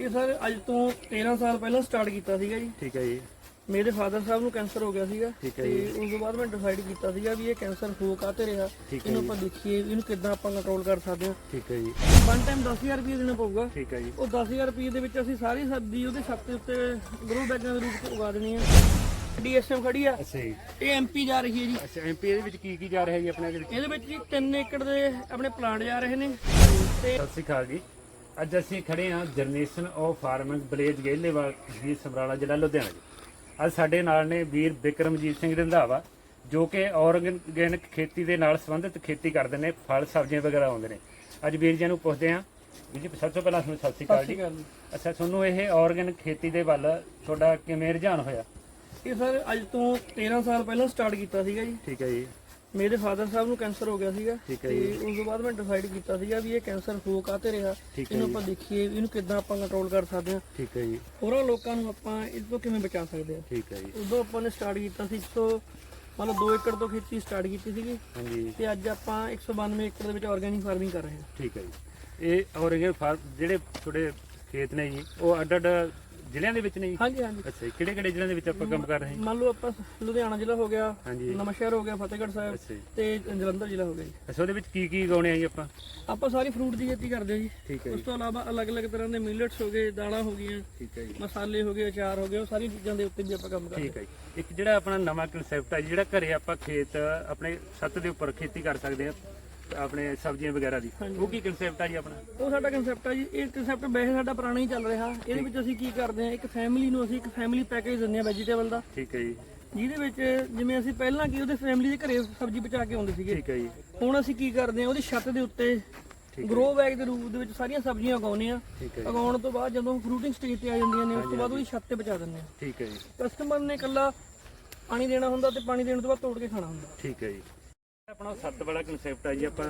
ਇਹ ਸਰ ਅੱਜ ਤੋਂ 13 ਸਾਲ ਪਹਿਲਾਂ ਸਟਾਰਟ ਕੀਤਾ ਸੀਗਾ ਜੀ। ਠੀਕ ਹੈ ਜੀ। ਮੇਰੇ ਫਾਦਰ ਸਾਹਿਬ ਨੂੰ ਕੈਂਸਰ ਹੋ ਗਿਆ ਸੀਗਾ ਠੀਕ ਹੈ ਉਸ ਤੋਂ ਬਾਅਦ ਮੈਂ ਡਿਸਾਈਡ ਕੀਤਾ ਸੀਗਾ ਵੀ ਇਹ ਕੈਂਸਰ ਹੋ ਕਾਤੇ ਰਿਹਾ ਇਹਨੂੰ ਆਪਾਂ ਦੇਖੀਏ ਇਹਨੂੰ ਕਿੱਦਾਂ ਆਪਾਂ ਕੰਟਰੋਲ ਕਰ ਸਕਦੇ ਹਾਂ। ਠੀਕ ਹੈ ਜੀ। ਵਨ ਟਾਈਮ 10000 ਰੁਪਏ ਦੇਣਾ ਪਊਗਾ। ਠੀਕ ਹੈ ਜੀ। ਉਹ 10000 ਰੁਪਏ ਦੇ ਵਿੱਚ ਅਸੀਂ ਸਾਰੀ ਸਬਜ਼ੀ ਉਹਦੇ ਛੱਤ ਦੇ ਉੱਤੇ ਗਰੋ ਬੈਗਾਂ ਦੇ ਰੂਪ ਚ ਉਗਾ ਦੇਣੀ ਹੈ। ਡੀਐਸਐਮ ਖੜੀ ਆ। ਅੱਛਾ ਜੀ। ਇਹ ਐਮਪੀ ਜਾ ਰਹੀ ਹੈ ਜੀ। ਅੱਛਾ ਐਮਪੀ ਇਹਦੇ ਵਿੱਚ ਕੀ ਕੀ ਜਾ ਰਿਹਾ ਜੀ ਆਪਣੇ ਇਹਦੇ ਵਿੱਚ? ਇਹਦੇ ਵਿੱਚ ਜੀ 3 ਏਕੜ ਦੇ ਆਪਣੇ ਪਲਾਂਟ ਜਾ ਰਹੇ ਨੇ। ਤੇ ਸਤਿ ਸ਼੍ਰੀ ਅਕਾਲ ਜੀ। ਅੱਜ ਅਸੀਂ ਖੜੇ ਹਾਂ generation of farming village Gelewal tehsil Samrala ਜ਼ਿਲ੍ਹਾ ਲੁਧਿਆਣਾ ਜੀ। ਅੱਜ ਸਾਡੇ ਨਾਲ ਨੇ ਵੀਰ ਬਿਕਰਮਜੀਤ ਸਿੰਘ ਰੰਧਾਵਾ ਜੋ ਕਿ ਆਰਗੈਨਿਕ ਖੇਤੀ ਦੇ ਨਾਲ ਸੰਬੰਧਿਤ ਖੇਤੀ ਕਰਦੇ ਨੇ ਫਲ ਸਬਜ਼ੀਆਂ ਵਗੈਰਾ ਆਉਂਦੇ ਨੇ। ਅੱਜ ਵੀਰ ਜੀ ਨੂੰ ਪੁੱਛਦੇ ਹਾਂ ਵੀਰ ਜੀ ਸਭ ਤੋਂ ਪਹਿਲਾਂ ਤੁਹਾਨੂੰ ਸਤਿ ਸ਼੍ਰੀ ਜੀ। ਅਕਾਲ ਜੀ। ਅੱਛਾ ਤੁਹਾਨੂੰ ਇਹ ਆਰਗੈਨਿਕ ਖੇਤੀ ਦੇ ਵੱਲ ਤੁਹਾਡਾ ਕਿਵੇਂ ਰੁਝਾਨ ਹੋਇਆ? ਇਹ ਸਰ ਅੱਜ ਤੋਂ 13 ਸਾਲ ਪਹਿਲਾਂ ਸਟਾਰਟ ਕੀਤਾ ਸੀਗਾ ਜੀ। ਠੀਕ ਹੈ ਜੀ। ਮੇਰੇ ਫਾਦਰ ਸਾਹਿਬ ਨੂੰ ਕੈਂਸਰ ਹੋ ਗਿਆ ਸੀਗਾ ਠੀਕ ਹੈ ਉਸ ਤੋਂ ਬਾਅਦ ਮੈਂ ਡਿਸਾਈਡ ਕੀਤਾ ਸੀਗਾ ਵੀ ਇਹ ਕੈਂਸਰ ਹੋ ਕਾਤੇ ਰਿਹਾ? ਠੀਕ ਹੈ ਇਹਨੂੰ ਆਪਾਂ ਦੇਖੀਏ ਇਹਨੂੰ ਕਿੱਦਾਂ ਆਪਾਂ ਕੰਟਰੋਲ ਕਰ ਸਕਦੇ ਹਾਂ? ਠੀਕ ਹੈ ਜੀ। ਹੋਰਾਂ ਲੋਕਾਂ ਨੂੰ ਆਪਾਂ ਇਸ ਤੋਂ ਕਿਵੇਂ ਬਚਾ ਸਕਦੇ ਹਾਂ? ਠੀਕ ਹੈ ਜੀ। ਉਦੋਂ ਆਪਾਂ ਨੇ ਸਟਾਰਟ ਕੀਤਾ ਸੀ 100 ਮਤਲਬ 2 ਏਕੜ ਤੋਂ ਖੇਤੀ ਸਟਾਰਟ ਕੀਤੀ ਸੀਗੀ। ਹਾਂਜੀ। ਤੇ ਅੱਜ ਆਪਾਂ 192 ਏਕੜ ਦੇ ਵਿੱਚ ਆਰਗੈਨਿਕ ਫਾਰਮਿੰਗ ਕਰ ਰਹੇ ਹਾਂ। ਠੀਕ ਹੈ ਜੀ। ਇਹ ਆਰਗੈਨਿਕ ਫਾਰਮ ਜਿਹੜੇ ਤੁਹਾਡੇ ਖੇਤ ਨੇ ਜੀ ਉਹ ਅੱਡ ਅੱਡ ਜ਼ਿਲ੍ਹਿਆਂ ਦੇ ਵਿੱਚ ਨੇ ਜੀ ਹਾਂਜੀ ਹਾਂਜੀ। ਅੱਛਾ ਜੀ ਕਿਹੜੇ ਕਿਹੜੇ ਜ਼ਿਲ੍ਹਿਆਂ ਦੇ ਵਿੱਚ ਆਪਾਂ ਕੰਮ ਕਰ ਰਹੇ? ਹਾਂ ਮੰਨ ਲਓ ਆਪਾਂ ਲੁਧਿਆਣਾ ਜ਼ਿਲ੍ਹਾ ਹੋ ਗਿਆ ਹਾਂਜੀ। ਨਵਾਂਸ਼ਹਿਰ ਹੋ ਗਿਆ ਫਤਿਹਗੜ੍ਹ ਸਾਹਿਬ ਅੱਛਾ ਜੀ। ਤੇ ਜਲੰਧਰ ਜ਼ਿਲ੍ਹਾ ਹੋ ਗਿਆ ਜੀ। ਅੱਛਾ ਉਹਦੇ ਵਿੱਚ ਕੀ ਕੀ ਗਾਉਣੇ ਆ ਜੀ ਆਪਾਂ? ਆਪਾਂ ਸਾਰੀ ਫਰੂਟ ਦੀ ਖੇਤੀ ਕਰਦੇ ਹਾਂ ਜੀ। ਠੀਕ ਹੈ ਉਸ ਜੀ ਤੋਂ ਇਲਾਵਾ ਅਲੱਗ-ਅਲੱਗ ਤਰ੍ਹਾਂ ਦੇ ਮਿਲਟਸ ਹੋ ਗਏ ਦਾਲਾਂ ਹੋ ਗਈਆਂ ਠੀਕ ਹੈ ਜੀ। ਮਸਾਲੇ ਹੋ ਗਏ ਅਚਾਰ ਹੋ ਗਏ ਉਹ ਸਾਰੀ ਚੀਜ਼ਾਂ ਦੇ ਉੱਤੇ ਵੀ ਆਪਾਂ ਕੰਮ ਕਰਦੇ ਠੀਕ ਹੈ ਜੀ। ਇੱਕ ਜਿਹੜਾ ਆਪਣਾ ਨਵਾਂ ਕਨਸੈਪਟ ਹੈ ਜਿਹੜਾ ਘਰੇ ਆਪਾਂ ਖੇਤ ਆਪਣੇ ਛੱਤ ਦੇ ਉੱਪਰ ਖੇਤੀ ਕਰ ਸਕਦੇ ਆ ਆਪਣੇ ਸਬਜ਼ੀਆਂ ਵਗੈਰਾ ਦੀ। ਉਹ ਕੀ ਕਨਸੈਪਟ ਹੈ ਜੀ ਆਪਣਾ? ਉਹ ਸਾਡਾ ਕਨਸੈਪਟ ਹੈ ਜੀ। ਇਹ ਕਨਸੈਪਟ ਵੈਸੇ ਸਾਡਾ ਪੁਰਾਣਾ ਹੀ ਚੱਲ ਰਿਹਾ। ਇਹਦੇ ਵਿੱਚ ਅਸੀਂ ਕੀ ਕਰਦੇ ਹਾਂ ਇੱਕ ਫੈਮਿਲੀ ਨੂੰ ਅਸੀਂ ਇੱਕ ਫੈਮਿਲੀ ਪੈਕੇਜ ਦਿੰਦੇ ਹਾਂ ਵੈਜੀਟੇਬਲ ਦਾ। ਠੀਕ ਹੈ ਜੀ। ਜਿਹਦੇ ਵਿੱਚ ਜਿਵੇਂ ਅਸੀਂ ਪਹਿਲਾਂ ਕੀ ਉਹਦੇ ਫੈਮਿਲੀ ਦੇ ਘਰੇ ਸਬਜ਼ੀ ਬਚਾ ਕੇ ਆਉਂਦੇ ਸੀਗੇ। ਠੀਕ ਹੈ ਜੀ। ਹੁਣ ਅਸੀਂ ਕੀ ਕਰਦੇ ਹਾਂ ਉਹਦੀ ਛੱਤ ਦੇ ਉੱਤੇ ਗਰੋ ਬੈਗ ਦੇ ਰੂਪ ਦੇ ਵਿੱਚ ਸਾਰੀਆਂ ਸਬਜ਼ੀਆਂ ਉਗਾਉਂਦੇ ਆ। ਉਗਾਉਣ ਤੋਂ ਬਾਅਦ ਜਦੋਂ ਫਰੂਟਿੰਗ ਸਟੇਜ ਤੇ ਆ ਜਾਂਦੀਆਂ ਨੇ ਉਸ ਤੋਂ ਬਾਅਦ ਉਹਦੀ ਛੱਤ ਤੇ ਬਚਾ ਦਿੰਦੇ ਆ। ਠੀਕ ਹੈ ਜੀ। ਕਸਟਮਰ ਨੇ ਇਕੱਲਾ ਪਾਣੀ ਦੇਣਾ ਹੁੰਦਾ ਤੇ ਪਾਣੀ ਦੇਣ ਤੋਂ ਬਾਅਦ ਤੋੜ ਕੇ ਖਾਣਾ ਹੁੰਦਾ। ਠੀਕ ਹੈ ਜੀ। ਆਪਣਾ ਸੱਤ ਵਾਲਾ ਕਨਸੈਪਟ ਹੈ ਜੀ ਆਪਾਂ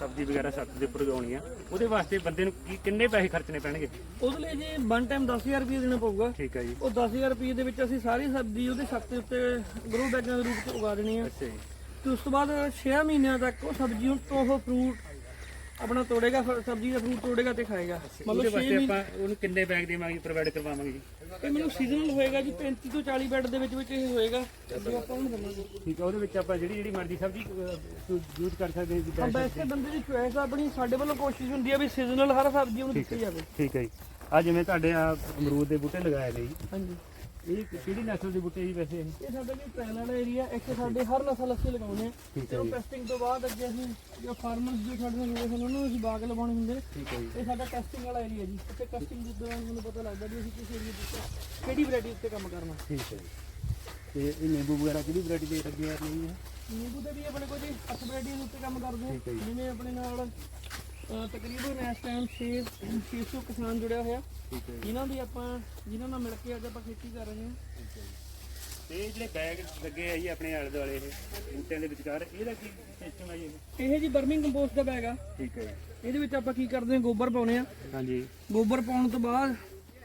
ਸਬਜ਼ੀ ਵਗੈਰਾ ਸੱਤ ਦੇ ਉੱਪਰ ਉਗਾਉਣੀ ਆ। ਉਹਦੇ ਵਾਸਤੇ ਬੰਦੇ ਨੂੰ ਕੀ ਕਿੰਨੇ ਪੈਸੇ ਖਰਚਣੇ ਪੈਣਗੇ? ਉਹਦੇ ਲਈ ਜੀ ਵਨ ਟਾਈਮ 10000 ਰੁਪਏ ਦੇਣਾ ਪਊਗਾ। ਠੀਕ ਹੈ ਜੀ। ਉਹ 10000 ਰੁਪਏ ਦੇ ਵਿੱਚ ਅਸੀਂ ਸਾਰੀ ਸਬਜ਼ੀ ਉਹਦੇ ਛੱਤ ਦੇ ਉੱਤੇ ਗਰੋ ਬੈਗਾਂ ਦੇ ਰੂਪ ਚ ਉਗਾ ਦੇਣੀ ਆ। ਅੱਛਾ ਜੀ। ਤੇ ਉਸ ਤੋਂ ਬਾਅਦ 6 ਮਹੀਨਿਆਂ ਤੱਕ ਉਹ ਸਬਜ਼ੀ ਤੋਂ ਉਹ ਫਰੂਟ ਆਪਣਾ ਤੋੜੇਗਾ ਫ- ਸਬਜ਼ੀ ਦਾ ਫਰੂਟ ਤੋੜੇਗਾ ਤੇ ਖਾਏਗਾ। ਉਹਦੇ ਮਤਲਬ 6 ਵਾਸਤੇ ਮਹੀਨੇ ਆਪਾਂ ਉਹਨੂੰ ਕਿੰਨੇ ਬੈਗ ਦੇਵਾਂਗੇ ਪ੍ਰੋਵਾਈਡ ਕਰਵਾਵਾਂਗੇ ਜੀ? ਇਹ ਮੈਨੂੰ ਸੀਜ਼ਨਲ ਹੋਏਗਾ ਜੀ 35 ਤੋਂ 40 ਬੈੱਡ ਦੇ ਵਿੱਚ ਵਿੱਚ ਇਹ ਹੋਏਗਾ। ਜੋ ਆਪਾਂ ਉਹਨੂੰ ਦਵਾਂਗੇ ਠੀਕ ਹੈ ਉਹਦੇ ਵਿੱਚ ਆਪਾਂ ਜਿਹੜੀ ਜਿਹੜੀ ਮਰਜ਼ੀ ਸਬਜ਼ੀ ਯੂਜ਼ ਕਰ ਸਕਦੇ ਹਾਂ ਜੀ ਹਾਂ ਵੈਸੇ ਬੰਦੇ ਦੀ ਚੁਆਇਸ ਆਪਣੀ ਸਾਡੇ ਵੱਲੋਂ ਕੋਸ਼ਿਸ਼ ਹੁੰਦੀ ਹੈ ਵੀ ਸੀਜ਼ਨਲ ਹਰ ਸਬਜ਼ੀ ਉਹਨੂੰ ਦਿੱਤੀ ਜਾਵੇ। ਠੀਕ ਹੈ ਜੀ। ਆ ਜਿਵੇਂ ਤੁਹਾਡੇ ਆ ਅਮਰੂਦ ਦੇ ਬੂਟੇ ਲਗਾਏ ਨੇ ਜੀ। ਹਾਂਜੀ। ਇਹ ਕਿਹੜੀ ਨਸਲ ਦੇ ਬੂਟੇ ਜੀ ਵੈਸੇ ਇਹ? ਇਹ ਸਾਡਾ ਜੀ ਟ੍ਰੈਲ ਵਾਲਾ ਏਰੀਆ ਇੱਥੇ ਸਾਡੇ ਹਰ ਨਸਲ ਅਸੀਂ ਲਗਾਉਂਦੇ ਆ। ਠੀਕ ਤੇ ਹੈ ਉਹ ਜੀ। ਟੈਸਟਿੰਗ ਤੋਂ ਬਾਅਦ ਅੱਗੇ ਅਸੀਂ ਜੋ ਫਾਰਮਰਸ ਜੋ ਸਾਡੇ ਨਾਲ ਜੁੜੇ ਹੋਏ ਨੇ ਉਹਨਾਂ ਨੂੰ ਅਸੀਂ ਬਾਗ ਲਵਾਉਣੇ ਹੁੰਦੇ ਨੇ। ਠੀਕ ਹੈ ਜੀ। ਇਹ ਸਾਡਾ ਟੈਸਟਿੰਗ ਵਾਲਾ ਏਰੀਆ ਜੀ। ਇੱਥੇ ਟੈਸਟਿੰਗ ਦੇ ਦੌਰਾਨ ਮੈਨੂੰ ਪਤਾ ਲੱਗਦਾ ਵੀ ਅਸੀਂ ਕਿਸ ਏਰੀਆ ਦੇ ਉੱਤੇ ਕਿਹੜੀ ਵੈਰਾਈਟੀ ਉੱਤੇ ਕੰਮ ਕਰਨਾ। ਠੀਕ ਹੈ ਜੀ। ਤੇ ਇਹ ਨਿੰਬੂ ਵਗੈਰਾ ਕਿਹੜੀ ਵੈਰਾਈਟੀ ਦੇ ਲੱਗੇ ਆ? ਨਹੀਂ ਹੈ। ਨਿੰਬੂ ਦੇ ਵੀ ਆਪਣੇ ਕੋਲ ਜੀ 8 ਵੈਰਾਈਟੀਆਂ ਦੇ ਉੱਤੇ ਕੰਮ ਕਰਦੇ ਠੀਕ ਹੈ ਹਾਂ ਜੀ। ਜਿਵੇਂ ਆਪਣੇ ਨਾਲ ਤਕਰੀਬਨ ਇਸ ਟਾਈਮ 6 600 ਕਿਸਾਨ ਜੁੜਿਆ ਹੋਇਆ। ਠੀਕ ਹੈ ਜਿਨ੍ਹਾਂ ਦੀ ਆਪਾਂ ਜਿਨ੍ਹਾਂ ਨਾਲ ਮਿਲ ਕੇ ਅੱਜ ਆਪਾਂ ਖੇਤੀ ਕਰ ਰਹੇ ਹਾਂ। ਤੇ ਇਹ ਜਿਹੜੇ ਬੈਗ ਲੱਗੇ ਆ ਜੀ ਆਪਣੇ ਆਲੇ ਦੁਆਲੇ ਇਹ ਬੂਟਿਆਂ ਦੇ ਵਿਚਕਾਰ ਇਹਦਾ ਕੀ ਸਿਸਟਮ ਹੈ ਜੀ ਇਹ? ਜੀ ਬਰਮਿੰਗ ਕੰਪੋਸਟ ਦਾ ਬੈਗ ਆ। ਠੀਕ ਹੈ ਜੀ। ਇਹਦੇ ਵਿੱਚ ਆਪਾਂ ਕੀ ਕਰਦੇ ਹਾਂ? ਗੋਬਰ ਪਾਉਨੇ ਆ ਹਾਂਜੀ। ਗੋਬਰ ਪਾਉਣ ਤੋਂ ਬਾਅਦ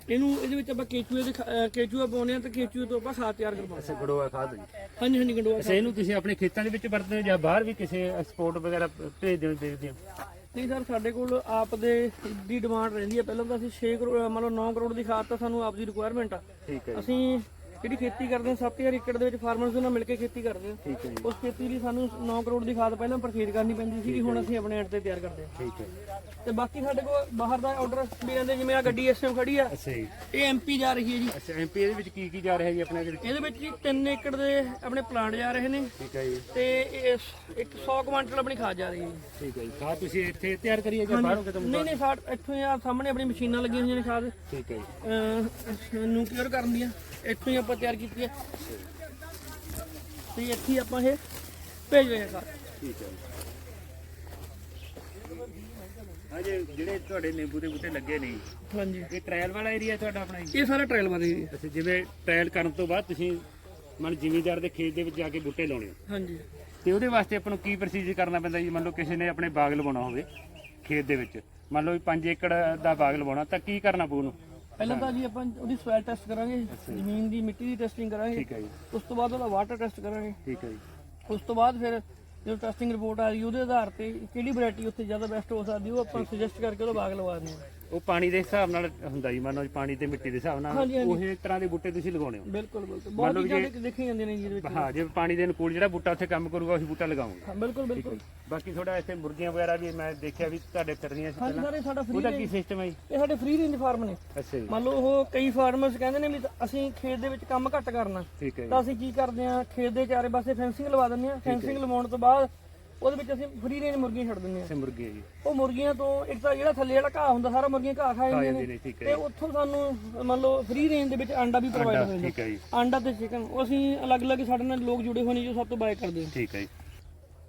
ਇਹਨੂੰ ਇਹਦੇ ਵਿੱਚ ਆਪਾਂ ਕੇਚੂਏ ਦੇ ਖ- ਅਹ, ਕੇਚੂਆ ਪਾਉਨੇ ਆ ਤੇ ਕੇਚੂਏ ਤੋਂ ਆਪਾਂ ਖਾਦ ਤਿਆਰ ਕਰਵਾਉਂਦੇ ਅੱਛਾ ਗੜੋਆ ਖਾਦ ਜੀ। ਹਾਂ ਹਾਂਜੀ ਹਾਂਜੀ ਗੰਡੋਆ ਅੱਛਾ ਇਹਨੂੰ ਤੁਸੀਂ ਆਪਣੇ ਖੇਤਾਂ ਦੇ ਵਿੱਚ ਵਰਤਦੇ ਹੋ ਜਾਂ ਬਾਹਰ ਵੀ ਕਿਸੇ ਐਕਸਪੋਰਟ ਵਗੈਰਾ ਭੇਜ ਦੇਣ ਦੇਖਦੇ ਹੋ? ਨਹੀਂ ਸਰ ਸਾਡੇ ਕੋਲ ਆਪ ਦੇ ਦੀ ਡਿਮਾਂਡ ਰਹਿੰਦੀ ਹੈ ਪਹਿਲਾਂ ਤਾਂ ਅਸੀਂ 6 ਕਰੋੜ ਮਤਲਬ 9 ਕਰੋੜ ਦੀ ਖਾਦ ਤਾਂ ਸਾਨੂੰ ਆਪ ਦੀ ਰਿਕੁਆਇਰਮੈਂਟ ਆ। ਠੀਕ ਹੈ ਜੀ। ਅਸੀਂ ਜਿਹੜੀ ਖੇਤੀ ਕਰਦੇ ਹਾਂ 7000 ਏਕੜ ਦੇ ਵਿੱਚ ਫਾਰਮਰਸ ਨਾਲ ਮਿਲ ਕੇ ਖੇਤੀ ਕਰਦੇ ਹਾਂ ਠੀਕ ਹੈ ਜੀ। ਉਸ ਖੇਤੀ ਲਈ ਸਾਨੂੰ 9 ਕਰੋੜ ਦੀ ਖਾਦ ਪਹਿਲਾਂ ਪਰਚੇਜ ਕਰਨੀ ਪੈਂਦੀ ਸੀ ਹੁਣ ਅਸੀਂ ਆਪਣੇ ਐਂਡ ਤੇ ਤਿਆਰ ਕਰਦੇ ਹਾਂ ਠੀਕ ਹੈ। ਤੇ ਬਾਕੀ ਸਾਡੇ ਕੋਲ ਬਾਹਰ ਦਾ ਆਰਡਰ ਵੀ ਆਉਂਦੇ ਜਿਵੇਂ ਆ ਗੱਡੀ ਇਸ ਟਾਈਮ ਖੜੀ ਆ ਅੱਛਾ ਜੀ। ਇਹ ਐਮਪੀ ਜਾ ਰਹੀ ਹੈ ਜੀ। ਅੱਛਾ ਐਮਪੀ ਇਹਦੇ ਵਿੱਚ ਕੀ ਕੀ ਜਾ ਰਿਹਾ ਜੀ ਆਪਣੇ ਇਹਦੇ ਵਿੱਚ ਇਹਦੇ ਵਿੱਚ ਜੀ 3 ਏਕੜ ਦੇ ਆਪਣੇ ਪਲਾਂਟ ਜਾ ਰਹੇ ਨੇ ਠੀਕ ਹੈ ਜੀ। ਤੇ ਇਹ ਇੱਕ 100 ਕੁਇੰਟਲ ਆਪਣੀ ਖਾਦ ਜਾ ਰਹੀ ਹੈ ਜੀ। ਠੀਕ ਹੈ ਜੀ। ਖਾਦ ਤੁਸੀਂ ਇੱਥੇ ਤਿਆਰ ਕਰੀਏ ਜਾਂ ਬਾਹਰੋਂ ਕਿਤੋਂ ਨਹੀਂ ਨਹੀਂ ਸਾਡ ਇੱਥੋਂ ਆ ਸਾਹਮਣੇ ਆਪਣੀ ਮਸ਼ੀਨਾਂ ਲੱਗੀਆਂ ਹੋਈਆਂ ਨੇ ਖਾਦ। ਠੀਕ ਹੈ ਜੀ। ਨਿਊਕਲੀਅਰ ਕਰਨ ਦੀਆਂ। ਇੱਥੋਂ ਹੀ ਆਪਾਂ ਤਿਆਰ ਕੀਤੀ ਹੈ। ਤੇ ਇੱਥੇ ਹੀ ਆਪਾਂ ਇਹ ਭੇਜ ਰਹੇ ਹਾਂ ਠੀਕ ਹੈ। ਅਜੇ ਜਿਹੜੇ ਤੁਹਾਡੇ ਨਿੰਬੂ ਦੇ ਬੂਟੇ ਲੱਗੇ ਨੇ ਹਾਂਜੀ। ਇਹ ਟ੍ਰਾਇਲ ਵਾਲਾ ਏਰੀਆ ਤੁਹਾਡਾ ਆਪਣਾ ਜੀ? ਇਹ ਸਾਰਾ ਟ੍ਰਾਇਲ ਵਾਲਾ ਅੱਛਾ ਜਿਵੇਂ ਟ੍ਰਾਇਲ ਕਰਨ ਤੋਂ ਬਾਅਦ ਤੁਸੀਂ ਮਨ ਜ਼ਿਮੀਦਾਰ ਦੇ ਖੇਤ ਦੇ ਵਿੱਚ ਜਾ ਕੇ ਬੂਟੇ ਲਾਉਣੇ ਹੋ। ਹਾਂਜੀ। ਤੇ ਉਹਦੇ ਵਾਸਤੇ ਆਪਾਂ ਨੂੰ ਕੀ ਪ੍ਰੋਸੀਜਰ ਕਰਨਾ ਪੈਂਦਾ ਜੀ? ਮੰਨ ਲਓ ਕਿਸੇ ਨੇ ਆਪਣੇ ਬਾਗ ਲਵਾਉਣਾ ਹੋਵੇ ਖੇਤ ਦੇ ਵਿੱਚ। ਮੰਨ ਲਓ 5 ਏਕੜ ਦਾ ਬਾਗ ਲਵਾਉਣਾ ਤਾਂ ਕੀ ਕਰਨਾ ਪਊ ਉਹਨੂੰ? ਪਹਿਲਾਂ ਤਾਂ ਜੀ ਆਪਾਂ ਉਹਦੀ ਸੋਇਲ ਟੈਸਟ ਕਰਾਂਗੇ ਜ਼ਮੀਨ ਦੀ ਮਿੱਟੀ ਦੀ ਟੈਸਟਿੰਗ ਕਰਾਂਗੇ। ਠੀਕ ਹੈ ਜੀ। ਉਸ ਤੋਂ ਬਾਅਦ ਉਹਦਾ ਵਾਟਰ ਟੈਸਟ ਕਰਾਂਗੇ। ਠੀਕ ਹੈ ਜੀ। ਉਸ ਤੋਂ ਬਾਅਦ ਫਿਰ ਜਦੋਂ ਟੈਸਟਿੰਗ ਰਿਪੋਰਟ ਆ ਰਹੀ ਉਹਦੇ ਆਧਾਰ ਤੇ ਕਿਹੜੀ ਵੈਰਾਈਟੀ ਉੱਥੇ ਜ਼ਿਆਦਾ ਬੈਸਟ ਹੋ ਸਕਦੀ ਉਹ ਆਪਾਂ ਸੁਜੈਸਟ ਕਰਕੇ ਉਹਦਾ ਬਾਗ ਲਵਾ ਦਿੰਦੇ ਹਾਂ। ਉਹ ਪਾਣੀ ਦੇ ਹਿਸਾਬ ਨਾਲ ਹੁੰਦਾ ਜੀ ਮੰਨ ਲਓ ਜੀ ਪਾਣੀ ਤੇ ਮਿੱਟੀ ਦੇ ਹਿਸਾਬ ਨਾਲ ਹਾਂਜੀ, ਹਾਂਜੀ। ਉਹੇ ਤਰ੍ਹਾਂ ਦੇ ਬੂਟੇ ਤੁਸੀਂ ਲਗਾਉਣੇ ਹੋ। ਬਿਲਕੁਲ ਬਿਲਕੁਲ। ਬਹੁਤ ਲਓ ਚੀਜ਼ਾਂ ਦੇਖੀਆਂ ਜਾਂਦੀਆਂ ਨੇ ਜੀ ਇਹਦੇ ਵਿੱਚ। ਹਾਂ ਜੇ ਪਾਣੀ ਦੇ ਅਨੁਕੂਲ ਜਿਹੜਾ ਬੂਟਾ ਉੱਥੇ ਕੰਮ ਕਰੂਗਾ ਉਹੀ ਬੂਟਾ ਲਗਾਉਂਗੇ। ਹਾਂ ਬਿਲਕੁਲ ਬਿਲਕੁਲ। ਬਾਕੀ ਥੋੜਾ ਇੱਥੇ ਮੁਰਗੀਆਂ ਵਗੈਰਾ ਵੀ ਮੈਂ ਦੇਖਿਆ ਵੀ ਤੁਹਾਡੇ ਫਿਰਦੀਆਂ ਸੀ ਹਾਂਜੀ ਪਹਿਲਾਂ। ਸਾਰੇ ਸਾਡਾ ਫ੍ਰੀ ਉਹਦਾ ਕੀ ਸਿਸਟਮ ਹੈ ਜੀ? ਇਹ ਸਾਡੇ ਫ੍ਰੀ ਰੇਂਜ ਫਾਰਮ ਨੇ। ਅੱਛਾ ਜੀ। ਮੰਨ ਲਓ ਉਹ ਕਈ ਫਾਰਮਰਸ ਕਹਿੰਦੇ ਨੇ ਵੀ ਅਸੀਂ ਖੇਤ ਦੇ ਵਿੱਚ ਕੰਮ ਘੱਟ ਕਰਨਾ। ਠੀਕ ਹੈ ਜੀ। ਤਾਂ ਅਸੀਂ ਕੀ ਕਰਦੇ ਹਾਂ ਖੇਤ ਦੇ ਚਾਰੇ ਪਾਸੇ ਫੈਂਸਿੰਗ ਲਵਾ ਦਿੰਦੇ ਹਾਂ। ਫੈਂਸਿੰਗ ਲਵਾਉਣ ਤੋਂ ਬਾਅਦ ਉਹਦੇ ਵਿੱਚ ਅਸੀਂ ਫ੍ਰੀ ਰੇਂਜ ਮੁਰਗੀਆਂ ਛੱਡ ਦਿੰਦੇ ਹਾਂ। ਇੱਥੇ ਮੁਰਗੀ ਜੀ। ਉਹ ਮੁਰਗੀਆਂ ਤੋਂ ਇੱਕ ਤਾਂ ਜਿਹੜਾ ਥੱਲੇ ਜਿਹੜਾ ਘਾਹ ਹੁੰਦਾ ਸਾਰਾ ਮੁਰਗੀਆਂ ਘਾਹ ਖਾ ਜਾਂਦੀਆਂ ਜਾਂਦੀ ਨੇ ਨੇ। ਠੀਕ ਹੈ ਤੇ ਉੱਥੋਂ ਸਾਨੂੰ ਮੰਨ ਲਓ ਫ੍ਰੀ ਰੇਂਜ ਦੇ ਵਿੱਚ ਆਂਡਾ ਵੀ ਪ੍ਰੋਵਾਈਡ ਹੋ ਜਾਂਦਾ ਠੀਕ ਹੈ ਜੀ। ਆਂਡਾ ਤੇ ਚਿਕਨ ਉਹ ਅਸੀਂ ਅਲੱਗ-ਅਲੱਗ ਸਾਡੇ ਨਾਲ ਲੋਕ ਜੁੜੇ ਹੋਏ ਨੇ ਜੋ ਸਭ ਤੋਂ ਬਾਏ ਕਰਦੇ ਆ। ਠੀਕ ਹੈ ਜੀ।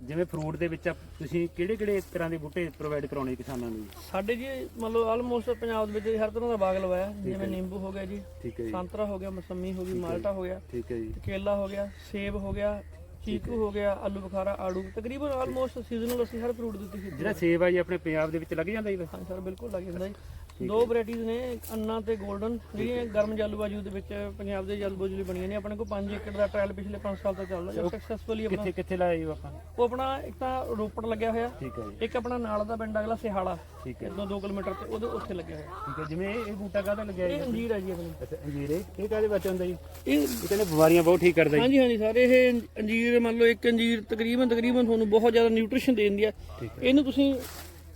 ਜਿਵੇਂ ਫਰੂਟ ਦੇ ਵਿੱਚ ਆਪ- ਤੁਸੀਂ ਕਿਹੜੇ ਕਿਹੜੇ ਤਰ੍ਹਾਂ ਦੇ ਬੂਟੇ ਪ੍ਰੋਵਾਈਡ ਕਰਾਉਣੇ ਕਿਸਾਨਾਂ ਨੂੰ? ਜੀ? ਸਾਡੇ ਜੀ ਮੰਨ ਲਓ ਆਲਮੋਸਟ ਪੰਜਾਬ ਦੇ ਵਿੱਚ ਹਰ ਤਰ੍ਹਾਂ ਦਾ ਬਾਗ ਲਵਾਇਆ। ਜਿਵੇਂ ਨਿੰਬੂ ਹੋ ਗਿਆ ਜੀ ਠੀਕ ਹੈ ਜੀ। ਸੰਤਰਾ ਹੋ ਗਿਆ ਮਸੰਮੀ ਹੋ ਗਈ ਮਾਲਟਾ ਹੋ ਗਿਆ ਠੀਕ ਹੈ ਜੀ। ਕੇਲਾ ਹੋ ਗਿਆ ਸੇਬ ਹੋ ਗਿਆ ਚੀਕੂ ਹੋ। ਗਿਆ ਆਲੂ ਬੁਖਾਰਾ ਆੜੂ। ਤਕਰੀਬਨ ਆਲਮੋਸਟ ਸੀਜ਼ਨਲ ਅਸੀਂ ਹਰ ਫਰੂਟ ਦੀ ਕੀਤੀ ਜਿਹੜਾ ਸੇਬ ਆ ਜੀ ਆਪਣੇ ਪੰਜਾਬ ਦੇ ਵਿੱਚ ਲੱਗ ਜਾਂਦਾ ਜੀ ਹਾਂ ਸਰ ਬਿਲਕੁਲ ਲੱਗ ਜਾਂਦਾ ਜੀ। ਦੋ ਵੈਰਾਈਟੀਆਂ ਨੇ ਅੰਨਾ ਤੇ 골ਡਨ ਜਿਹੜੀਆਂ ਗਰਮ ਜਲਵਾਯੂ ਦੇ ਵਿੱਚ ਪੰਜਾਬ ਦੇ ਜਲਵਾਯੂ ਲਈ ਬਣੀਆਂ ਨੇ। ਆਪਣੇ ਕੋਲ 5 ਏਕੜ ਦਾ ਟ੍ਰਾਇਲ ਪਿਛਲੇ 5 ਸਾਲ ਤੋਂ ਚੱਲਦਾ ਜੋ ਸਕਸੈਸਫੁਲੀ ਆਪਣਾ। ਕਿੱਥੇ ਕਿੱਥੇ ਲਾਇਆ ਜੀ ਆਪਾਂ? ਉਹ ਆਪਣਾ ਇੱਕ ਤਾਂ ਰੋਪੜ ਲੱਗਿਆ ਹੋਇਆ। ਠੀਕ ਹੈ ਜੀ। ਇੱਕ ਆਪਣਾ ਨਾਲ ਦਾ ਪਿੰਡ ਅਗਲਾ ਸਿਹਾਲਾ। ਠੀਕ ਹੈ। ਇਦੋਂ 2 ਕਿਲੋਮੀਟਰ ਤੇ ਉਹਦੇ ਉੱਥੇ ਲੱਗਿਆ ਹੋਇਆ। ਠੀਕ ਹੈ ਜਿਵੇਂ ਇਹ ਬੂਟਾ ਕਾਹਦਾ ਲੱਗਿਆ ਜੀ? ਇਹ ਅੰਜੀਰ ਹੈ ਜੀ ਆਪਣੀ। ਅੱਛਾ ਅੰਜੀਰੇ ਇਹ? ਕਾਹਦੇ ਵਿੱਚ ਹੁੰਦਾ ਜੀ? ਇਹ ਕਹਿੰਦੇ ਬਿਮਾਰੀਆਂ ਬਹੁਤ ਠੀਕ ਕਰਦਾ ਜੀ। ਹਾਂਜੀ ਹਾਂਜੀ ਸਰ ਇਹ ਅੰਜੀਰ ਮੰਨ ਲਓ ਇੱਕ ਅੰਜੀਰ ਤਕਰੀਬਨ ਤਕਰੀਬਨ ਤੁਹਾਨੂੰ ਬਹੁਤ ਜ਼ਿਆਦਾ ਨਿਊਟ੍ਰੀਸ਼ਨ ਦੇ ਦਿੰਦੀ ਹੈ। ਇਹਨੂੰ ਤੁਸੀਂ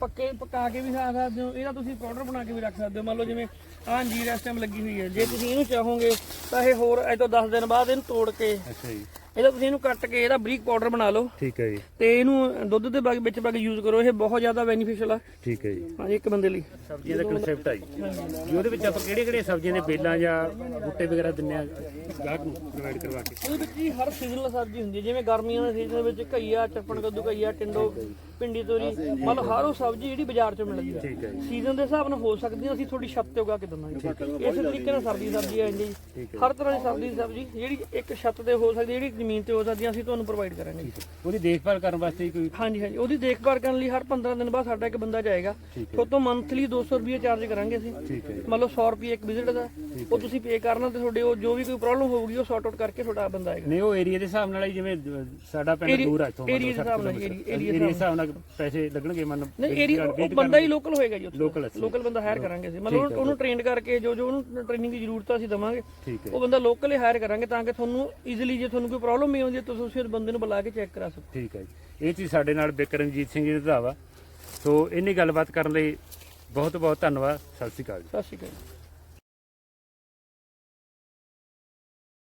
ਪੱਕੇ ਪਕਾ ਕੇ ਵੀ ਖਾ ਸਕਦੇ ਹੋ, ਇਹਦਾ ਤੁਸੀਂ ਪਾਊਡਰ ਬਣਾ ਕੇ ਵੀ ਰੱਖ ਸਕਦੇ ਹੋ। ਮੰਨ ਲਓ ਜਿਵੇਂ ਆਹ ਅੰਜੀਰ ਇਸ ਟਾਈਮ ਲੱਗੀ ਹੋਈ ਹੈ। ਜੇ ਤੁਸੀਂ ਇਹਨੂੰ ਚਾਹੋਗੇ ਤਾਂ ਇਹ ਹੋਰ ਇਹ ਤੋਂ 10 ਦਿਨ ਬਾਅਦ ਇਹਨੂੰ ਤੋੜ ਕੇ ਅੱਛਾ ਜੀ। ਇਹਦਾ ਤੁਸੀਂ ਇਹਨੂੰ ਕੱਟ ਕੇ ਇਹਦਾ ਬਰੀਕ ਪਾਊਡਰ ਬਣਾ ਲਓ। ਠੀਕ ਹੈ ਜੀ। ਤੇ ਇਹਨੂੰ ਦੁੱਧ ਦੇ ਬਾਗ ਵਿੱਚ ਪਾ ਕੇ ਯੂਜ਼ ਕਰੋ। ਇਹ ਬਹੁਤ ਜ਼ਿਆਦਾ ਬੈਨੀਫੀਸ਼ੀਅਲ ਆ। ਠੀਕ ਹੈ ਜੀ। ਹਾਂਜੀ ਇੱਕ ਬੰਦੇ ਲਈ। ਸਬਜ਼ੀਆਂ ਦਾ ਕਨਸੈਪਟ ਆ ਜੀ। ਜੀ ਉਹਦੇ ਵਿੱਚ ਆਪਾਂ ਕਿਹੜੇ ਕਿਹੜੇ ਸਬਜ਼ੀਆਂ ਦੇ ਬੇਲਾਂ ਜਾਂ ਬੂਟੇ ਵਗੈਰਾ ਦਿੰਨੇ ਆ? ਗਾਹਕ ਨੂੰ ਪ੍ਰੋਵਾਈਡ ਕਰਵਾ ਕੇ। ਉਹਦੇ ਵਿੱਚ ਹੀ ਹਰ ਸੀਜ਼ਨਲ ਸਬਜ਼ੀ ਹੁੰਦੀ ਹੈ। ਜਿਵੇਂ ਗਰਮੀਆਂ ਦੇ ਸੀਜ਼ਨ ਵਿੱਚ ਘਈਆ ਚੱਪਣ ਕੱਦੂ ਘਈਆ ਟਿੰਡੋ ਭਿੰਡੀ ਤੋਰੀ ਮਤਲਬ ਹਰ ਉਹ ਸਬਜ਼ੀ ਜਿਹੜੀ ਬਾਜ਼ਾਰ ਚੋਂ ਮਿਲਦੀ ਹੈ। ਠੀਕ ਹੈ ਜੀ। ਸੀਜ਼ਨ ਦੇ ਹਿਸਾਬ ਨਾਲ ਹੋ ਸਕਦੀ ਹੈ। ਅਸੀਂ ਤੁਹਾਡੀ ਛੱਤ ਤੇ ਉਗਾ ਕੇ ਦਵਾਂਗੇ ਇਸੇ ਤਰੀਕੇ ਨਾਲ ਸਰਦੀ ਸਬਜ਼ੀ ਆ ਜਾਂਦੀ ਜੀ। ਹਰ ਤਰ੍ਹਾਂ ਦੀ ਸਰਦੀ ਦੀ ਸਬਜ਼ੀ ਜਿਹੜੀ ਇੱਕ ਛੱਤ ਤੇ ਹੋ ਸਕਦੀ ਹੈ, ਜਿਹੜੀ ਜ਼ਮੀਨ ਤੇ ਹੋ ਸਕਦੀ ਹੈ, ਅਸੀਂ ਤੁਹਾਨੂੰ ਪ੍ਰੋਵਾਈਡ ਕਰਾਂਗੇ। ਉਹਦੀ ਦੇਖਭਾਲ ਕਰਨ ਵਾਸਤੇ ਕੋਈ ਹਾਂਜੀ ਹਾਂਜੀ। ਉਹਦੀ ਦੇਖਭਾਲ ਕਰਨ ਲਈ ਹਰ 15 ਦਿਨ ਬਾਅਦ ਸਾਡਾ ਇੱਕ ਬੰਦਾ ਜਾਏਗਾ। ਤੋਂ ਤੋਂ ਮੰਥਲੀ 200 ਰੁਪਏ ਚਾਰਜ ਕਰਾਂਗੇ ਅਸੀਂ। ਠੀਕ ਹੈ ਜੀ। ਮੰਨ ਲਓ 100 ਰੁਪਏ ਇੱਕ ਵਿਜ਼ਿਟ ਦਾ। ਉਹ ਤੁਸੀਂ ਪੇ ਕਰਨਾ ਤੇ ਤੁਹਾਡੇ ਉਹ ਜੋ ਵੀ ਕੋਈ ਪ੍ਰੋਬਲਮ ਹੋਊਗੀ ਉਹ ਸੌਰਟ ਆਊਟ ਕਰਕੇ ਤੁਹਾਡਾ ਬੰਦਾ ਆਏਗਾ। ਨਹੀਂ ਉਹ ਏਰੀਆ ਦੇ ਹਿਸਾਬ ਨਾਲ ਹੀ ਜਿਵੇਂ ਅਹ, ਸਾਡਾ ਪਿੰਡ ਏਰੀ- ਦੂਰ ਆ ਇੱਥੋਂ ਏਰੀਏ ਦੇ ਹਿਸਾਬ ਨਾਲ ਏਰੀ- ਏਰੀਏ ਏਰੀਆ ਦੇ ਹਿਸਾਬ ਨਾਲ ਪੈਸੇ ਲੱਗਣਗੇ ਮੰਨ ਨਹੀਂ ਏਰੀਆ ਉਹ ਬੰਦਾ ਹੀ ਲੋਕਲ ਹੋਏਗਾ ਜੀ ਉੱਥੇ। ਲੋਕਲ ਬੰਦਾ ਹਾਇਰ ਕਰਾਂਗੇ ਅਸੀਂ। ਮਤਲਬ ਉਹਨੂੰ- ਉਹਨੂੰ ਟ੍ਰੇਨ ਕਰਕੇ ਜੋ ਜੋ ਉਹਨੂੰ ਟ੍ਰੇਨਿੰਗ ਦੀ ਜ਼ਰੂਰਤ ਆ ਅਸੀਂ ਦਵਾਂਗੇ। ਠੀਕ ਹੈ ਉਹ ਬੰਦਾ ਲੋਕਲ ਹੀ ਹਾਇਰ ਕਰਾਂਗੇ ਤਾਂ ਕਿ ਤੁਹਾਨੂੰ ਈਜ਼ੀਲੀ ਜੇ ਤੁਹਾਨੂੰ ਕੋਈ ਪ੍ਰੋਬਲਮ ਆਉਂਦੀ ਹੈ, ਤੁਸੀਂ ਉਸ ਬੰਦੇ ਨੂੰ ਬੁਲਾ ਕੇ ਚੈੱਕ ਕਰਾ ਸਕੋ ਠੀਕ ਹੈ ਜੀ। ਇਹ ਚੀਜ਼ ਸਾਡੇ ਨਾਲ ਬਿਕਰਮਜੀਤ ਸਿੰਘ ਜੀ ਰੰਧਾਵਾ ਸੋ ਇੰਨੀ ਗੱਲਬਾਤ ਕਰਨ ਲਈ ਬਹੁਤ ਬਹੁਤ ਧੰਨਵਾਦ। ਸਤਿ ਸ਼੍ਰੀ ਅਕਾਲ ਜੀ। ਸਤਿ ਸ਼੍ਰੀ ਅਕਾਲ।